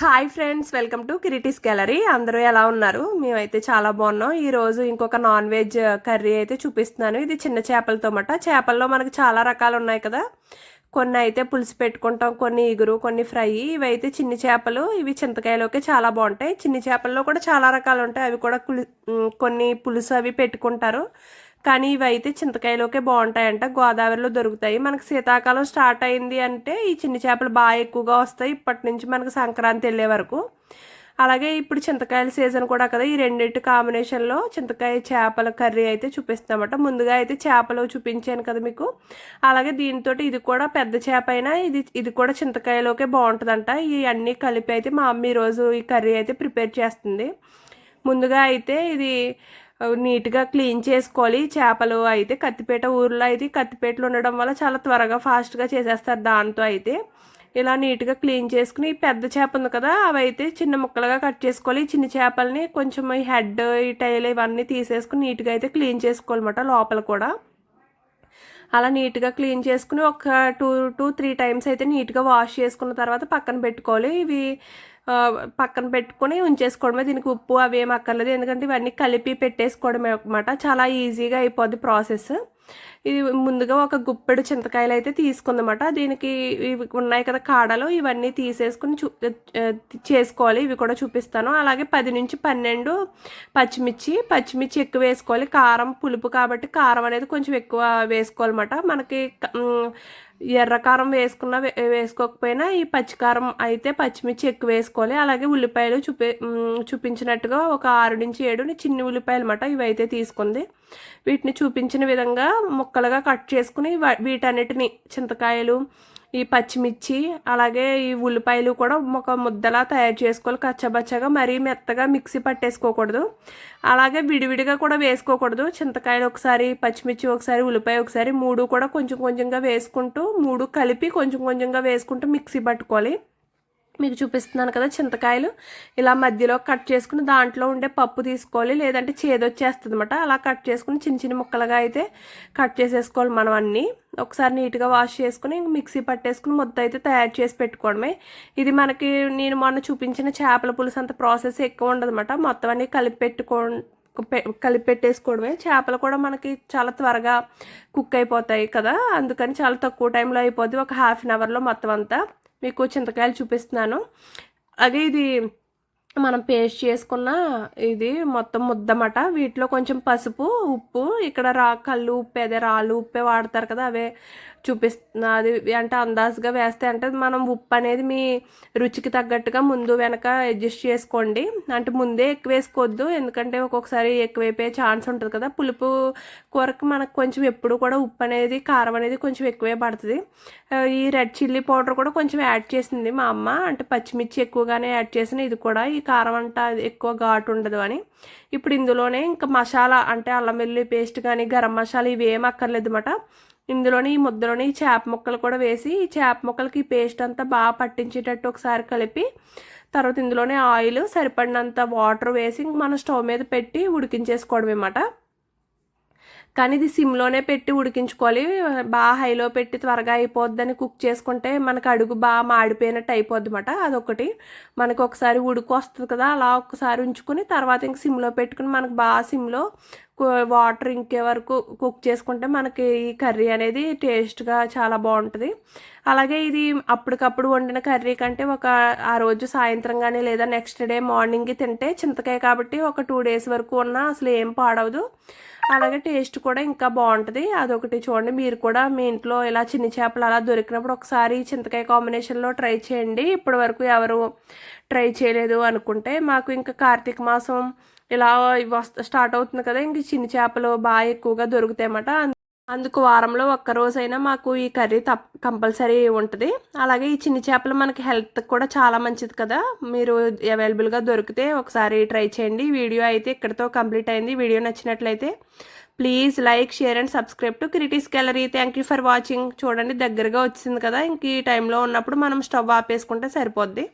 Hi friends welcome to Kiriti's gallery. అందరూ ఎలా ఉన్నారు? మేమైతే చాలా బాగున్నాం. ఈరోజు ఇంకొక నాన్ వెజ్ కర్రీ అయితే చూపిస్తున్నాను. ఇది చిన్న చేపలతో మాట. చేపల్లో మనకు చాలా రకాలు ఉన్నాయి కదా. కొన్ని అయితే పులుసు పెట్టుకుంటాం కొన్ని ఇగురు కొన్ని ఫ్రై. ఇవి అయితే చిన్ని చేపలు. ఇవి చింతకాయలోకి చాలా బాగుంటాయి. చిన్ని చేపల్లో కూడా చాలా రకాలు ఉంటాయి. అవి కూడా కొన్ని పులుసు అవి పెట్టుకుంటారు. కానీ ఇవైతే చింతకాయలోకే బాగుంటాయంట. గోదావరిలో దొరుకుతాయి. మనకు శీతాకాలం స్టార్ట్ అయింది అంటే ఈ చిన్న చేపలు బాగా ఎక్కువగా వస్తాయి. ఇప్పటి నుంచి మనకు సంక్రాంతి వెళ్ళే వరకు. అలాగే ఇప్పుడు చింతకాయల సీజన్ కూడా కదా ఈ రెండింటి కాంబినేషన్లో చింతకాయ చేపల కర్రీ అయితే చూపిస్తామట. ముందుగా అయితే చేపలు చూపించాను కదా మీకు. అలాగే దీంతో ఇది కూడా పెద్ద చేప అయినా ఇది ఇది కూడా చింతకాయలోకే బాగుంటుందంట. ఈ అన్నీ కలిపి అయితే మా అమ్మ ఈరోజు ఈ కర్రీ అయితే ప్రిపేర్ చేస్తుంది. ముందుగా అయితే ఇది నీట్గా క్లీన్ చేసుకోవాలి. చేపలు అయితే కత్తిపేట ఊర్లో అయితే కత్తిపేటలు ఉండడం వల్ల చాలా త్వరగా ఫాస్ట్గా చేసేస్తారు దాంతో అయితే. ఇలా నీట్గా క్లీన్ చేసుకుని పెద్ద చేప ఉంది కదా అవి అయితే చిన్న ముక్కలుగా కట్ చేసుకోవాలి. చిన్న చేపల్ని కొంచెం ఈ హెడ్ ఈ టైల్ ఇవన్నీ తీసేసుకుని నీట్గా అయితే క్లీన్ చేసుకోవాలన్నమాట లోపల కూడా. అలా నీట్గా క్లీన్ చేసుకుని ఒక టూ టూ త్రీ టైమ్స్ అయితే నీట్గా వాష్ చేసుకున్న తర్వాత పక్కన పెట్టుకోవాలి. ఇవి పక్కన పెట్టుకొని ఉంచేసుకోవడమే. దీనికి ఉప్పు అవి ఏం అక్కర్లేదు. ఎందుకంటే ఇవన్నీ కలిపి పెట్టేసుకోవడమే అనమాట చాలా ఈజీగా అయిపోద్ది ప్రాసెస్. ఇది ముందుగా ఒక గుప్పెడు చింతకాయలు అయితే తీసుకుందన్నమాట. దీనికి ఇవి ఉన్నాయి కదా కాడలు. ఇవన్నీ తీసేసుకుని చూ చేసుకోవాలి. ఇవి కూడా చూపిస్తాను. అలాగే పది నుంచి పన్నెండు పచ్చిమిర్చి. పచ్చిమిర్చి ఎక్కువ వేసుకోవాలి. కారం పులుపు కాబట్టి కారం అనేది కొంచెం ఎక్కువ వేసుకోవాలన్నమాట. మనకి ఎర్రకారం వేసుకున్న వేసుకోకపోయినా ఈ పచ్చికారం అయితే పచ్చిమిర్చి ఎక్కువ వేసుకోవాలి. అలాగే ఉల్లిపాయలు చూపి చూపించినట్టుగా ఒక ఆరు నుంచి ఏడు చిన్ని ఉల్లిపాయలు అనమాట ఇవైతే తీసుకుంది. వీటిని చూపించిన విధంగా ముక్కలుగా కట్ చేసుకుని వీటన్నిటిని చింతకాయలు ఈ పచ్చిమిర్చి అలాగే ఈ ఉల్లిపాయలు కూడా ఒక ముద్దలా తయారు చేసుకోవాలి. కచ్చబచ్చగా మరీ మెత్తగా మిక్సీ పట్టేసుకోకూడదు. అలాగే విడివిడిగా కూడా వేసుకోకూడదు. చింతకాయలు ఒకసారి పచ్చిమిర్చి ఒకసారి ఉల్లిపాయ ఒకసారి మూడు కూడా కొంచెం కొంచెంగా వేసుకుంటూ మూడు కలిపి కొంచెం కొంచెంగా వేసుకుంటూ మిక్సీ పట్టుకోవాలి. మీకు చూపిస్తున్నాను కదా చింతకాయలు. ఇలా మధ్యలో కట్ చేసుకుని దాంట్లో ఉండే పప్పు తీసుకోవాలి. లేదంటే చేదొచ్చేస్తుంది అనమాట అలా కట్ చేసుకుని చిన్న చిన్న ముక్కలుగా అయితే కట్ చేసేసుకోవాలి మనం అన్నీ. ఒకసారి నీట్గా వాష్ చేసుకుని మిక్సీ పట్టేసుకుని ముద్ద అయితే తయారు చేసి పెట్టుకోవడమే. ఇది మనకి నేను మొన్న చూపించిన చేపల పులుసు అంత ప్రాసెస్ ఎక్కువ ఉండదు అనమాట మొత్తం అన్నీ కలిపి పెట్టుకో కలిపి పెట్టేసుకోవడమే. చేపలు కూడా మనకి చాలా త్వరగా కుక్ అయిపోతాయి కదా. అందుకని చాలా తక్కువ టైంలో అయిపోద్ది. ఒక హాఫ్ అన్ అవర్లో మొత్తం అంతా. మీకు చింతకాయలు చూపిస్తున్నాను. అదే ఇది మనం పేస్ట్ చేసుకున్న ఇది మొత్తం ముద్దమట. వీటిలో కొంచెం పసుపు ఉప్పు ఇక్కడ రా కళ్ళు ఉప్పు అదే రాళ్ళు ఉప్పే వాడతారు కదా అవే చూపిస్తున్నా అది అంటే అందాజుగా వేస్తే అంటే మనం ఉప్పు అనేది మీ రుచికి తగ్గట్టుగా ముందు వెనక అడ్జస్ట్ చేసుకోండి. అంటే ముందే ఎక్కువ వేసుకోవద్దు ఎందుకంటే ఒక్కొక్కసారి ఎక్కువైపోయే ఛాన్స్ ఉంటుంది కదా. పులుపు కూరకు మనకు కొంచెం ఎప్పుడు కూడా ఉప్పు అనేది కారం అనేది కొంచెం ఎక్కువే పడుతుంది. ఈ రెడ్ చిల్లీ పౌడర్ కూడా కొంచెం యాడ్ చేసింది మా అమ్మ. అంటే పచ్చిమిర్చి ఎక్కువగానే యాడ్ చేసిన ఇది కూడా. ఈ కారం అంట ఎక్కువ ఘాటు ఉండదు అని. ఇప్పుడు ఇందులోనే ఇంకా మసాలా అంటే అల్లం వెల్లుల్లి పేస్ట్ కానీ గరం మసాలా ఇవి ఏం అక్కర్లేదు అనమాట ఇందులోని ఈ ముద్దలోని ఈ చేప ముక్కలు కూడా వేసి ఈ చేప ముక్కలకి పేస్ట్ అంతా బాగా పట్టించేటట్టు ఒకసారి కలిపి తర్వాత ఇందులోనే ఆయిల్ సరిపడినంత వాటర్ వేసి మనం స్టవ్ మీద పెట్టి ఉడికించేసుకోవడం అనమాట కానీ ఇది సిమ్లోనే పెట్టి ఉడికించుకోవాలి. బాగా హైలో పెట్టి త్వరగా అయిపోద్దని కుక్ చేసుకుంటే మనకు అడుగు బాగా మాడిపోయినట్టు అయిపోద్ది అనమాట అదొకటి. మనకు ఒకసారి ఉడుకు వస్తుంది కదా అలా ఒకసారి ఉంచుకుని తర్వాత ఇంక సిమ్లో పెట్టుకుని మనకు బాగా సిమ్లో వాటర్ ఇంకే వరకు కుక్ చేసుకుంటే మనకి ఈ కర్రీ అనేది టేస్ట్గా చాలా బాగుంటుంది. అలాగే ఇది అప్పటికప్పుడు వండిన కర్రీ కంటే ఒక ఆ రోజు సాయంత్రం కానీ లేదా నెక్స్ట్ డే మార్నింగ్కి తింటే చింతకాయ కాబట్టి ఒక టూ డేస్ వరకు ఉన్నా అసలు ఏం పాడవదు. అలాగే టేస్ట్ కూడా ఇంకా బాగుంటుంది. అదొకటి చూడండి. మీరు కూడా మీ ఇంట్లో ఇలా చిన్న చేపలు అలా దొరికినప్పుడు ఒకసారి చింతకాయ కాంబినేషన్లో ట్రై చేయండి. ఇప్పటి వరకు ఎవరు ట్రై చేయలేదు అనుకుంటే మాకు ఇంకా కార్తీక మాసం ఇలా వస్త స్టార్ట్ అవుతుంది కదా. ఇంక చిన్న చేపలు బాగా ఎక్కువగా దొరుకుతాయన్నమాట. అందుకు వారంలో ఒక్కరోజైనా మాకు ఈ కర్రీ తప్ కంపల్సరీ ఉంటుంది. అలాగే ఈ చిన్న చేపలు మనకి హెల్త్ కూడా చాలా మంచిది కదా. మీరు అవైలబుల్గా దొరికితే ఒకసారి ట్రై చేయండి. వీడియో అయితే ఇక్కడితో కంప్లీట్ అయింది. వీడియో నచ్చినట్లయితే please like share and subscribe to Kriti's gallery. Thank you for watching చూడండి దగ్గరగా వచ్చింది కదా. ఇంక ఈ టైంలో ఉన్నప్పుడు మనం స్టవ్ ఆపేసుకుంటే సరిపోద్ది.